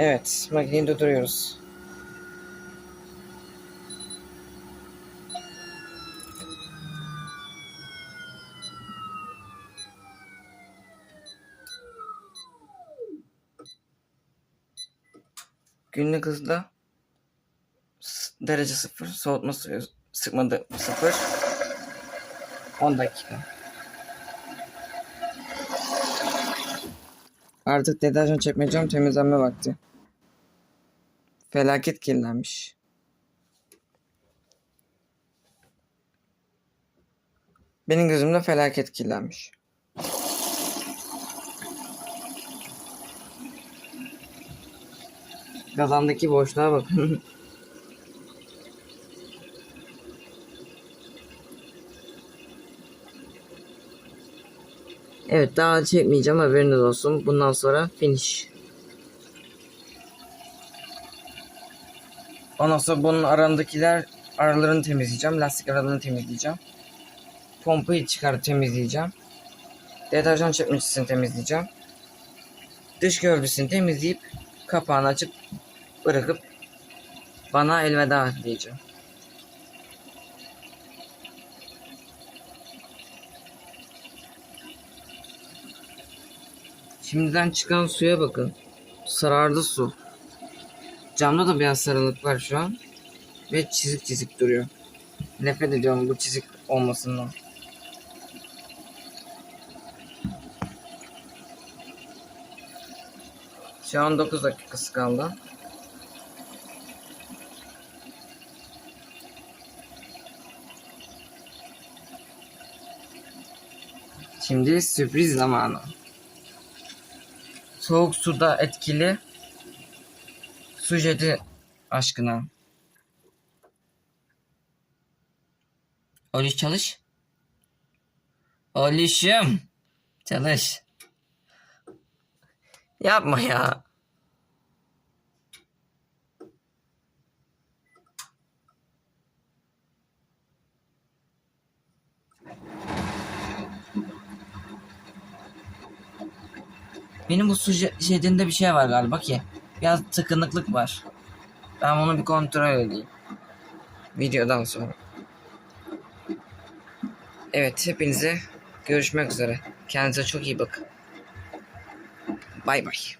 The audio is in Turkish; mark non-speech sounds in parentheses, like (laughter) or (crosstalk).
Evet, makineyi durduruyoruz. Günlük hızla s- derece sıfır, soğutma suyu sıkma sıfır. 10 dakika. Artık deterjan çekmeyeceğim temizlenme vakti. Felaket kirlenmiş. Benim gözümde felaket kirlenmiş. Kazandaki boşluğa bakın. (laughs) evet daha çekmeyeceğim haberiniz olsun. Bundan sonra finish. Ondan sonra bunun arandakiler aralarını temizleyeceğim. Lastik aralarını temizleyeceğim. Pompayı çıkarıp temizleyeceğim. Deterjan çekmecisini temizleyeceğim. Dış gövdesini temizleyip kapağını açıp bırakıp bana elveda diyeceğim. Şimdiden çıkan suya bakın. Sarardı su. Camda da biraz sarılık var şu an. Ve çizik çizik duruyor. Nefret ediyorum bu çizik olmasından. Şu an 9 dakikası kaldı. Şimdi sürpriz zamanı. Soğuk suda etkili su jeti aşkına. Oluş çalış. Oluşum. Çalış. Yapma ya. Benim bu su je- jetinde bir şey var galiba ki. Biraz tıkınıklık var. Ben bunu bir kontrol edeyim. Videodan sonra. Evet hepinize görüşmek üzere. Kendinize çok iyi bakın. Bay bay.